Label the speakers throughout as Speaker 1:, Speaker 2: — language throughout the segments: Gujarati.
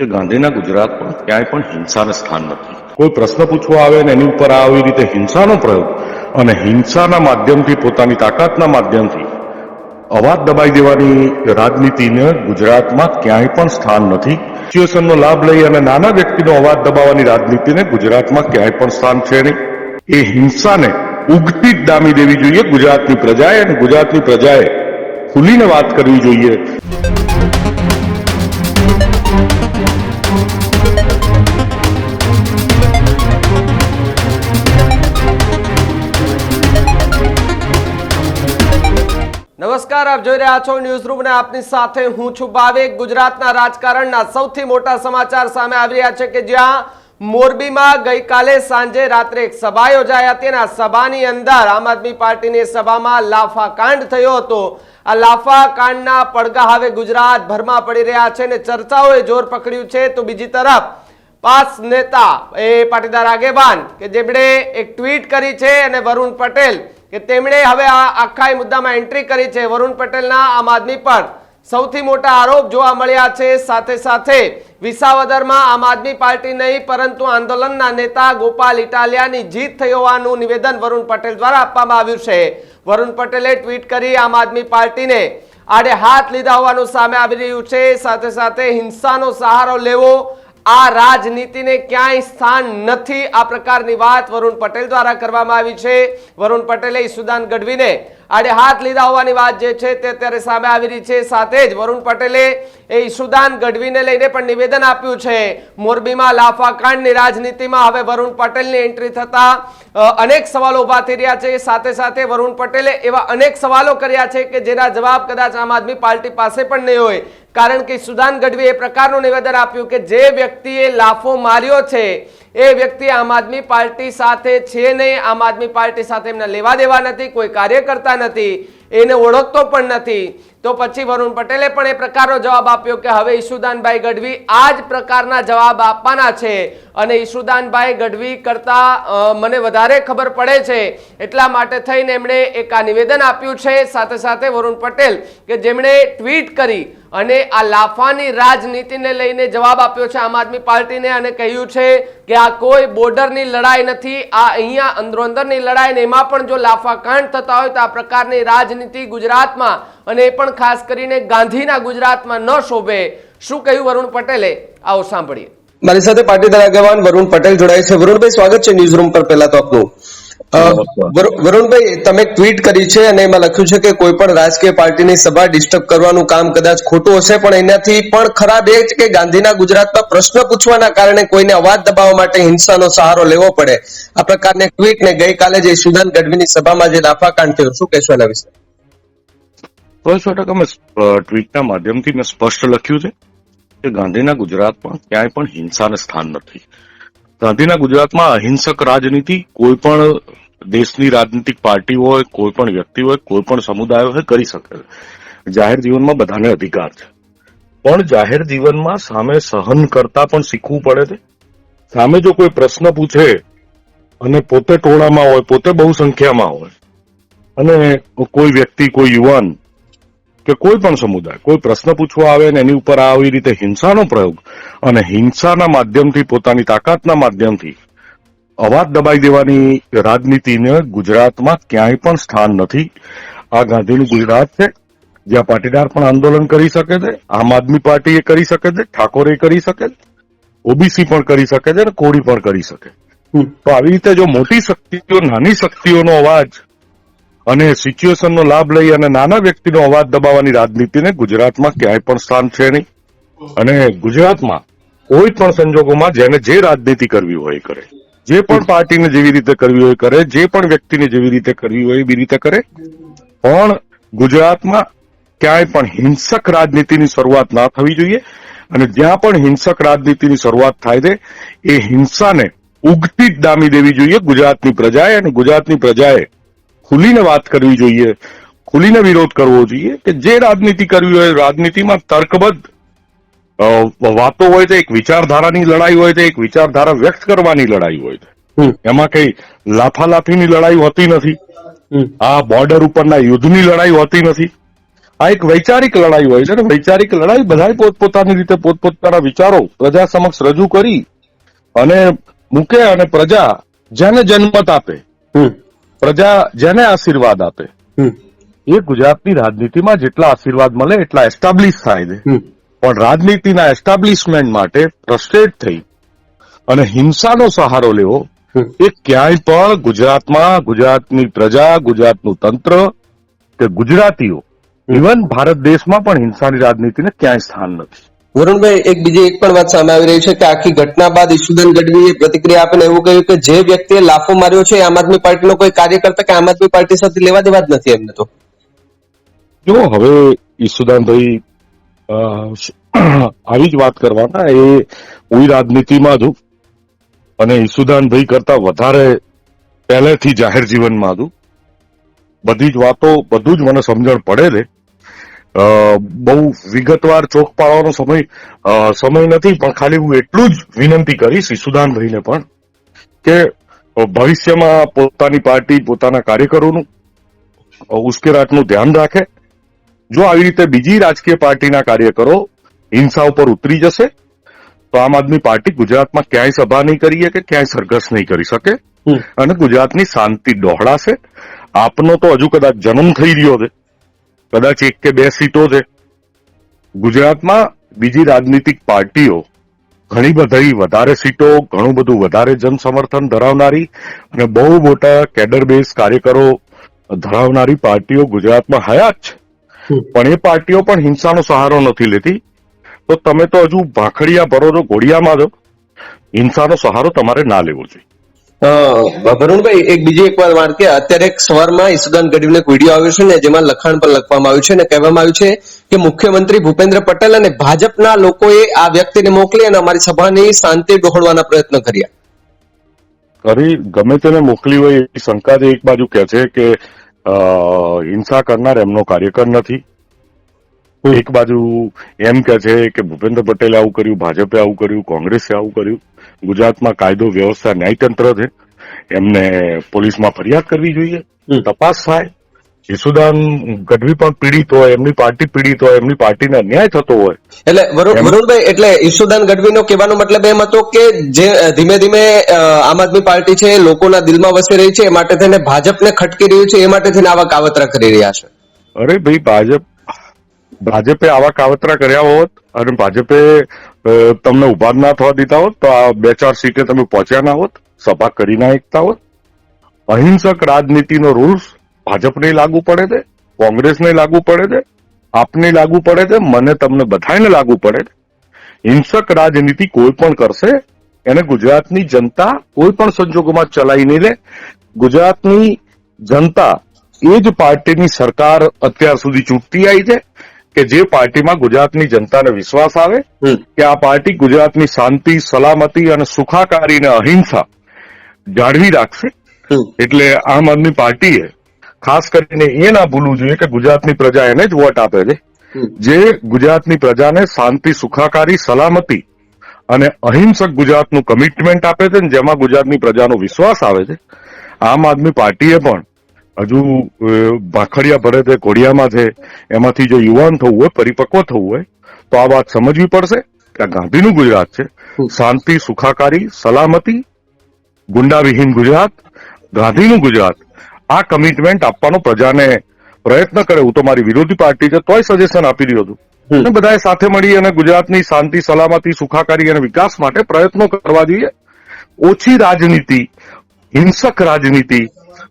Speaker 1: કે ગાંધીના ગુજરાતમાં ક્યાંય પણ હિંસાને સ્થાન નથી. કોઈ પ્રશ્ન પૂછવા આવે ને એની ઉપર આવી રીતે હિંસાનો પ્રયોગ અને હિંસાના માધ્યમથી, પોતાની તાકાતના માધ્યમથી અવાજ દબાઈ દેવાની રાજનીતિને ગુજરાતમાં ક્યાંય પણ સ્થાન નથી. સિચ્યુએશનનો લાભ લઈ અને નાના વ્યક્તિનો અવાજ દબાવવાની રાજનીતિને ગુજરાતમાં ક્યાંય પણ સ્થાન છે નહીં. એ હિંસાને ઉગતી જ ડામી દેવી જોઈએ ગુજરાતની પ્રજાએ અને ગુજરાતની પ્રજાએ ખુલીને વાત કરવી જોઈએ.
Speaker 2: નમસ્કાર, આપ જોઈ રહ્યા છો ન્યૂઝ રૂમ ને આપની સાથે હું છું ભાવિક. ગુજરાતના રાજકારણના સૌથી મોટા સમાચાર સામે આવી રહ્યા છે કે જ્યાં મોરબીમાં ગઈકાલે સાંજે રાત્રે એક સભા યોજાઈ હતી અને સભાની અંદર આમ આદમી પાર્ટીની સભામાં લાફા કાંડ થયો હતો. આ લાફા કાંડના પડઘા હવે ગુજરાતભરમાં પડી રહ્યા છે અને ચર્ચાઓએ જોર પકડ્યું છે. તો બીજી તરફ પાસ નેતા એ પાટીદાર આગેવાન કે જેમણે એક ટ્વીટ કરી છે અને વરુણ પટેલ કે તેમણે હવે આ આખા મુદ્દામાં એન્ટ્રી કરી છે. વરુણ પટેલના આમ આદમી પર સૌથી મોટા આરોપ જોવા મળ્યા છે. સાથે સાથે વિસાવદરમાં આમ આદમી પાર્ટી નહીં, પરંતુ આંદોલનના નેતા ગોપાલ ઇટાલિયાની જીત થઈ હોવાનું નિવેદન વરુણ પટેલ દ્વારા આપવામાં આવ્યું છે. વરુણ પટેલે ટ્વીટ કરી આમ આદમી પાર્ટીને આડે હાથ લીધા હોવાનું સામે આવી રહ્યું છે. સાથે સાથે હિંસાનો સહારો લેવો આ રાજનીતિને ક્યાંય સ્થાન નથી. આ પ્રકારની વાત વરુણ પટેલ દ્વારા કરવામાં આવી છે. વરુણ પટેલે ઈસુદાન ગઢવીને આડે હાથ લીધા હોવાની વાત જે છે તે અત્યારે સામે આવી રહી છે. સાથે જ વરુણ પટેલે એ ઈસુદાન ગઢવીને લઈને પણ નિવેદન આપ્યું છે. મોરબીમાં લાફાકાંડની રાજનીતિમાં હવે વરુણ પટેલની એન્ટ્રી થતા અનેક સવાલો ઊભા થઈ રહ્યા છે. સાથે સાથે વરુણ પટેલે એવા અનેક સવાલો કર્યા છે કે જેના જવાબ કદાચ આમ આદમી પાર્ટી પાસે પણ નહીં હોય. કારણ કે સુદાન ગઢવી એ પ્રકારનું નિવેદન આપ્યું કે જે વ્યક્તિએ લાફો માર્યો છે, એ વ્યક્તિ આમ આદમી પાર્ટી સાથે છે નહીં, આમ આદમી પાર્ટી સાથે એમને લેવા દેવા નથી, કોઈ કાર્ય કરતા નથી, એને ઓળખતો પણ નથી. તો પછી વરુણ પટેલે પણ એ પ્રકારનો જવાબ આપ્યો કે હવે ઈશુદાનભાઈ ગઢવી આ જ પ્રકારના જવાબ આપવાના છે અને ઈશુદાનભાઈ ગઢવી કરતા મને વધારે ખબર પડે છે. એટલા માટે થઈને એમણે એક આ નિવેદન આપ્યું છે. સાથે સાથે વરુણ પટેલ કે જેમણે ટ્વીટ કરી અને આ લાફાની રાજનીતિને લઈને જવાબ આપ્યો છે આમ આદમી પાર્ટીને અને કહ્યું છે કે આ કોઈ બોર્ડરની લડાઈ નથી, આ અહીંયા અંદરો અંદરની લડાઈ ને એમાં પણ જો લાફા કાંડ થતા હોય તો આ પ્રકારની રાજનીતિ ગુજરાતમાં અને એ પણ ખાસ કરીને ગાંધીના ગુજરાતમાં ન શોભે. શું કહ્યું વરુણ પટેલે? આવો સાંભળીએ.
Speaker 3: મારી સાથે પાટીદાર આગેવાન વરુણ પટેલ જોડાય છે. વરુણભાઈ, સ્વાગત છે ન્યૂઝ રૂમ પર પહેલા તો આપનું. વરુણભાઈ તમે ટ્વીટ કરી છે અને એમાં લખ્યું છે કે કોઈ પણ રાજકીય પાર્ટીની સભા ડિસ્ટર્બ કરવાનું કામ કદાચ ખોટું હશે પણ એનાથી પણ ખરાબ એ છે કે ગાંધીના ગુજરાતમાં પ્રશ્ન પૂછવાના કારણે કોઈને અવાજ દબાવવા માટે હિંસાનો સહારો લેવો પડે. આ પ્રકારની ટ્વીટ ને ગઈકાલે જે સુદાન ગઢવીની સભામાં જે લાફાકાંડ થયો શું કહેશો એના વિશે?
Speaker 1: સો ટકા મેં ટ્વીટના માધ્યમથી મેં સ્પષ્ટ લખ્યું છે કે ગાંધીના ગુજરાતમાં ક્યાંય પણ હિંસાને સ્થાન નથી. ગાંધીના ગુજરાતમાં અહિંસક રાજનીતિ કોઈ પણ દેશની રાજનીતિક પાર્ટી હોય કોઈ પણ વ્યક્તિ હોય કોઈ પણ સમુદાય હોય, કરી શકે જાહેર જીવનમાં બધાને અધિકાર છે. પણ જાહેર જીવનમાં સામે સહન કરતા પણ શીખવું પડે છે. સામે જો કોઈ પ્રશ્ન પૂછે, અને પોતે ટોળામાં હોય, પોતે બહુ સંખ્યામાં હોય, અને કોઈ વ્યક્તિ, કોઈ યુવાન કે કોઈ પણ સમુદાય, કોઈ પ્રશ્ન પૂછવા આવે ને એની ઉપર આવી રીતે હિંસાનો પ્રયોગ, અને હિંસાના માધ્યમથી, પોતાની તાકાતના માધ્યમથી અવાજ દબાઈ દેવાની રાજનીતિને ગુજરાતમાં ક્યાંય પણ સ્થાન નથી. આ ગાંધીનું ગુજરાત છે. જ્યાં પાટીદાર પણ આંદોલન કરી શકે છે આમ આદમી પાર્ટી એ કરી શકે છે ઠાકોરે કરી શકે છે ઓબીસી પણ કરી શકે છે અને કોળી પણ કરી શકે તો આવી રીતે જો મોટી શક્તિઓ નાની શક્તિઓનો અવાજ અને સિચ્યુએશનનો લાભ લઈ અને નાના વ્યક્તિનો અવાજ દબાવવાની રાજનીતિને ગુજરાતમાં ક્યાંય પણ સ્થાન છે નહીં. અને ગુજરાતમાં કોઈ પણ સંજોગોમાં જેને જે રાજનીતિ કરવી હોય એ કરે. જે પણ પાર્ટીને જેવી રીતે કરવી હોય કરે, જે પણ વ્યક્તિને જેવી રીતે કરવી હોય એવી રીતે કરે. પણ ગુજરાતમાં ક્યાંય પણ હિંસક રાજનીતિની શરૂઆત ના થવી જોઈએ અને જ્યાં પણ હિંસક રાજનીતિની શરૂઆત થાય છે, એ હિંસાને ઉગતી જ દામી દેવી જોઈએ ગુજરાતની પ્રજાએ અને ગુજરાતની પ્રજાએ ખુલીને વાત કરવી જોઈએ, ખુલીને વિરોધ કરવો જોઈએ કે જે રાજનીતિ કરવી હોય રાજનીતિમાં તર્કબદ્ધ વાતો હોય તો એક વિચારધારાની લડાઈ હોય છે એક વિચારધારા વ્યક્ત કરવાની લડાઈ હોય છે એમાં કઈ લાફાલાફીની લડાઈ હોતી નથી. આ બોર્ડર ઉપરના યુદ્ધની લડાઈ હોતી નથી. આ એક વૈચારિક લડાઈ હોય છે વૈચારિક લડાઈ બધા પોતપોતાની રીતે પોતપોતાના વિચારો પ્રજા સમક્ષ રજૂ કરી અને મૂકે અને પ્રજા જેને જન્મત આપે પ્રજા જેને આશીર્વાદ આપે. એ ગુજરાતની રાજનીતિમાં જેટલા આશીર્વાદ મળે એટલા એસ્ટાબ્લિશ થાય છે. પણ રાજનીતિના એસ્ટાબ્લિશમેન્ટ માટે ફ્રસ્ટ્રેટ થઈ. અને હિંસાનો સહારો લેવો એ ક્યાંય પણ ગુજરાતમાં ગુજરાતની પ્રજા ગુજરાતનું તંત્ર કે ગુજરાતીઓ ઇવન ભારત દેશમાં પણ હિંસાની રાજનીતિને ક્યાંય સ્થાન નથી.
Speaker 3: વરુણભાઈ એક બીજી એક પણ વાત સામે આવી રહી છે કે આખી ઘટના બાદ ઈશુદાન ગઢવીએ પ્રતિક્રિયા આપીને એવું કહ્યું કે જે વ્યક્તિએ લાફો માર્યો છે આમ આદમી પાર્ટીનો કોઈ કાર્યકર્તા કે આમ આદમી પાર્ટી સાથે લેવા દેવા જ નથી એમને તો.
Speaker 1: જો હવે ઈશુદાનભાઈ આવી જ વાત કરવાના. એ હું રાજનીતિમાં છું અને ઈસુદાનભાઈ કરતા વધારે પહેલેથી જાહેર જીવનમાં હતું બધી જ વાતો, બધું જ મને સમજણ પડે છે. બહુ વિગતવાર ચોક પાડવાનો સમય સમય નથી, પણ ખાલી હું એટલું જ વિનંતી કરીશ ઈસુદાનભાઈને પણ કે ભવિષ્યમાં પોતાની પાર્ટી, પોતાના કાર્યકરોનું ઉશ્કેરાટનું ધ્યાન રાખે. જો આવી રીતે બીજી રાજકીય પાર્ટીના કાર્યકરો હિંસા ઉપર ઉતરી જશે તો આમ આદમી પાર્ટી ગુજરાતમાં ક્યાંય સભા નહીં કરી કે ક્યાંય સરઘસ નહીં કરી શકે? અને ગુજરાતની શાંતિ ડહોળાશે? આપનો તો હજુ કદાચ જન્મ થઈ રહ્યો છે. કદાચ એક કે બે સીટો છે. ગુજરાતમાં બીજી રાજનીતિક પાર્ટીઓ ઘણી બધી વધારે સીટો ઘણું બધું વધારે જનસમર્થન ધરાવનારી અને બહુ મોટા કેડર બેઝ કાર્યકરો ધરાવનારી પાર્ટીઓ ગુજરાતમાં હયાત છે. પણ એ પાર્ટીઓ પણ હિંસાનો સહારો નથી લેતી. તો તમે તો હજુ ભાખડિયા ભરો ઘોડિયામાં છો. હિંસાનો સહારો તમારે ના લેવો જોઈએ.
Speaker 3: ભરૂણભાઈ એક બીજી એક વાત કે અત્યારે એક સવારમાં ઈશુદાન ગઢવીનો એક વીડિયો આવ્યો છે ને જેમાં લખાણ પર લખવામાં આવ્યું છે અને કહેવામાં આવ્યું છે કે મુખ્યમંત્રી ભૂપેન્દ્ર પટેલ અને ભાજપના લોકોએ આ વ્યક્તિને મોકલી અને અમારી સભાની શાંતિ ડહોળવાના પ્રયત્ન કર્યા.
Speaker 1: અરે ગમે તેને મોકલી હોય એ શંકા એક બાજુ કહે છે કે હિંસા કરનાર એમનો કાર્યકર નથી. એક બાજુ એમ કે છે કે ભૂપેન્દ્ર પટેલે આવું કર્યું ભાજપે આવું કર્યું કોંગ્રેસે આવું કર્યું. ગુજરાતમાં કાયદો વ્યવસ્થા ન્યાયતંત્ર છે. એમને પોલીસમાં ફરિયાદ કરવી જોઈએ. તપાસ થાય. યશુદાન ગઢવી પણ પીડિત હોય એમની પાર્ટી પીડિત હોય એમની પાર્ટીને અન્યાય થતો હોય.
Speaker 3: એટલે વરુણભાઈ એટલે ઈસુદાન ગઢવીનો કહેવાનો મતલબ એમ હતો કે જે ધીમે ધીમે આમ આદમી પાર્ટી છે એ લોકોના દિલમાં વસી રહી છે એ માટે થઈને ભાજપને ખટકી રહ્યું છે એ માટે થઈને આવા કાવતરા કરી રહ્યા છે.
Speaker 1: અરે ભાઈ ભાજપ ભાજપે આવા કાવતરા કર્યા હોત અને ભાજપે તમને ઊભા ના થવા દીધા હોત તો આ બે ચાર સીટે તમે પહોંચ્યા ના હોત સભા કરી ના એકતા હોત. અહિંસક રાજનીતિનો રૂલ્સ ભાજપને લાગુ પડે છે કોંગ્રેસને લાગુ પડે છે આપને લાગુ પડે છે મને તમને બધાને લાગુ પડે છે. હિંસક રાજનીતિ કોઈ પણ કરશે એને ગુજરાતની જનતા કોઈ પણ સંજોગોમાં ચલાવી નહીં લે. ગુજરાતની જનતા એ જ પાર્ટીની સરકાર અત્યાર સુધી ચૂંટતી આવી છે કે જે પાર્ટીમાં ગુજરાતની જનતાને વિશ્વાસ આવે. કે આ પાર્ટી ગુજરાતની શાંતિ સલામતી અને સુખાકારી અને અહિંસા જાળવી રાખશે. એટલે આમ આદમી પાર્ટીએ ખાસ કરીને એ ના ભૂલવું જોઈએ કે ગુજરાતની પ્રજા એને જ વોટ આપે છે. જે ગુજરાતની પ્રજાને શાંતિ સુખાકારી સલામતી અને અહિંસક ગુજરાતનું કમિટમેન્ટ આપે છે જેમાં ગુજરાતની પ્રજાનો વિશ્વાસ આવે છે આમ આદમી પાર્ટીએ પણ હજુ ભાખડિયા ભરે છે ઘોડિયામાં છે એમાંથી જો યુવાન થવું હોય પરિપક્વ થવું હોય તો આ વાત સમજવી પડશે કે આ ગાંધીનું ગુજરાત છે. શાંતિ સુખાકારી સલામતી ગુંડાવિહીન ગુજરાત ગાંધીનું ગુજરાત આ કમિટમેન્ટ આપવાનો પ્રજાને પ્રયત્ન કરે. હું તો મારી વિરોધી પાર્ટી છે તોય સજેશન આપી રહ્યો છું. અને બધાએ સાથે મળી અને ગુજરાતની શાંતિ સલામતી સુખાકારી અને વિકાસ માટે પ્રયત્નો કરવા જોઈએ. ઓછી રાજનીતિ હિંસક રાજનીતિ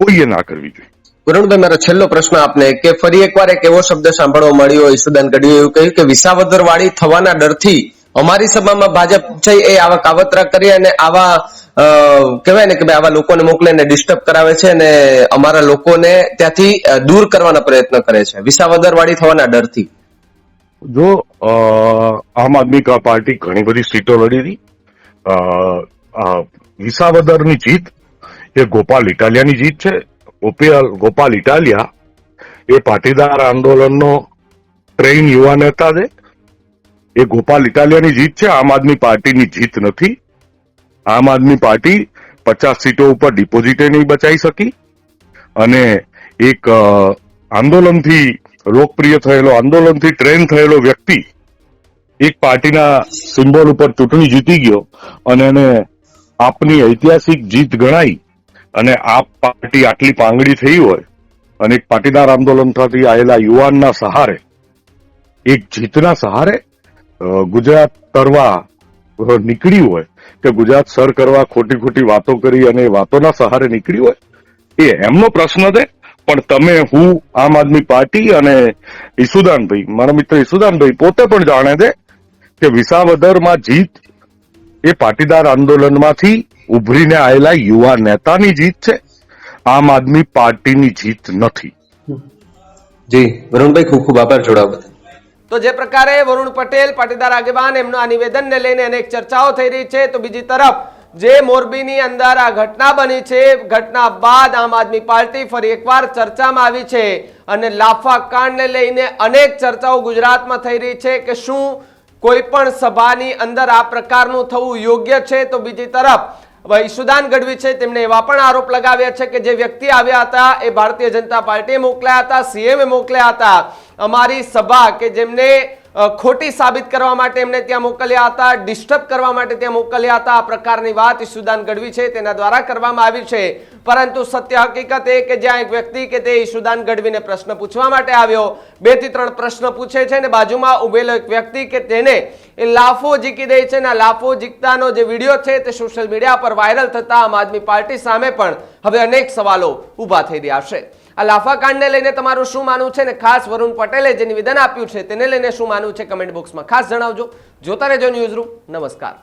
Speaker 1: કોઈએ ના કરવી જોઈએ.
Speaker 3: વરુણભાઈ મારો છેલ્લો પ્રશ્ન આપને કે ફરી એકવાર એક એવો શબ્દ સાંભળવા મળ્યો ઈશુદાન ગઢવીએ એવું કહ્યું કે વિસાવદર વાળી થવાના ડરથી અમારી સભામાં ભાજપ છે એ આવા કાવતરા કરી અને આવા કહેવાય ને કે ભાઈ આવા લોકોને મોકલે ને ડિસ્ટર્બ કરાવે છે અને અમારા લોકોને ત્યાંથી દૂર કરવાના પ્રયત્ન કરે છે. વિસાવદર વાળી થવાના ડરથી.
Speaker 1: જો આમ આદમી પાર્ટી ઘણી બધી સીટો લડી હતી વિસાવદરની જીત એ ગોપાલ ઇટાલિયાની જીત છે. ગોપાલ ઇટાલિયા એ પાટીદાર આંદોલનનો ટ્રેન યુવા નેતા છે. એ ગોપાલ ઇટાલિયાની જીત છે. આમ આદમી પાર્ટીની જીત નથી. આમ આદમી પાર્ટી પચાસ સીટો ઉપર ડિપોઝિટે નહીં બચાવી શકી. અને એક આંદોલનથી લોકપ્રિય થયેલો, આંદોલનથી ટ્રેન થયેલો વ્યક્તિ એક પાર્ટીના સિમ્બોલ ઉપર ચૂંટણી જીતી ગયો અને એને આપની ઐતિહાસિક જીત ગણાઈ અને આપ પાર્ટી આટલી પાંગડી થઈ હોય અને એક પાટીદાર આંદોલન થતી આવેલા યુવાનના સહારે, એક જીતના સહારે ગુજરાત તરવા નીકળી હોય, કે ગુજરાત સર કરવા ખોટી ખોટી વાતો કરી અને વાતોના સહારે નીકળી હોય, એ એમનો પ્રશ્ન છે. પણ તમે, હું, આમ આદમી પાર્ટી અને ઈસુદાનભાઈ, મારા મિત્ર ઈસુદાનભાઈ પોતે પણ જાણે છે કે વિસાવદરમાં જીત એ પાટીદાર આંદોલનમાંથી ઉભરીને આવેલા યુવા નેતાની જીત છે. આમ આદમી પાર્ટીની જીત નથી.
Speaker 3: જી, વરુણભાઈ, ખૂબ ખૂબ આભાર જોડાવા
Speaker 2: તો જે પ્રકારે વરુણ પટેલ, પાટીદાર આગેવાન, એમનું આ નિવેદનને લઈને અનેક ચર્ચાઓ થઈ રહી છે. તો બીજી તરફ, જે મોરબીની અંદર આ ઘટના બની છે, ઘટના બાદ આમ આદમી પાર્ટી ફરી એકવાર ચર્ચામાં આવી છે અને લાફા કાંડને લઈને અનેક ચર્ચાઓ ગુજરાતમાં થઈ રહી છે કે શું કોઈ પણ સભાની અંદર આ પ્રકારનું થવું યોગ્ય છે. તો બીજી તરફ ઈશુદાન ગઢવી છે, તેમણે એવા પણ આરોપ લગાવ્યા છે કે જે વ્યક્તિ આવ્યા હતા એ ભારતીય જનતા પાર્ટીએ મોકલ્યા હતા સીએમએ મોકલ્યા હતા. અમારી સભા કે જેમને ખોટી સાબિત કરવા માટે એમને ત્યાં મોકલ્યા હતા, ડિસ્ટર્બ કરવા માટે ત્યાં મોકલ્યા હતા, આ પ્રકારની વાત ઈશુદાન ગઢવી છે, તેના દ્વારા કરવામાં આવી છે. પરંતુ સત્ય હકીકત એ કે જ્યાં એક વ્યક્તિ કે તે ઈશુદાન ગઢવીને પ્રશ્ન પૂછવા માટે આવ્યો, બેથી ત્રણ પ્રશ્ન પૂછે છે ને બાજુમાં ઉભેલો એક વ્યક્તિ કે તેને એ લાફો જીકી દે છે ને લાફો જીકતાનો જે વીડિયો છે તે સોશિયલ મીડિયા પર વાયરલ થતા આમ આદમી પાર્ટી સામે પણ હવે અનેક સવાલો ઊભા થઈ રહ્યા છે. આ લાફાકાંડને લઈને તમારું શું માનવું છે ને ખાસ વરુણ પટેલે જે નિવેદન આપ્યું છે તેને લઈને શું માનવું છે કમેન્ટ બોક્સમાં ખાસ જણાવજો. જોતા રહેજો ન્યૂઝ રૂમ નમસ્કાર.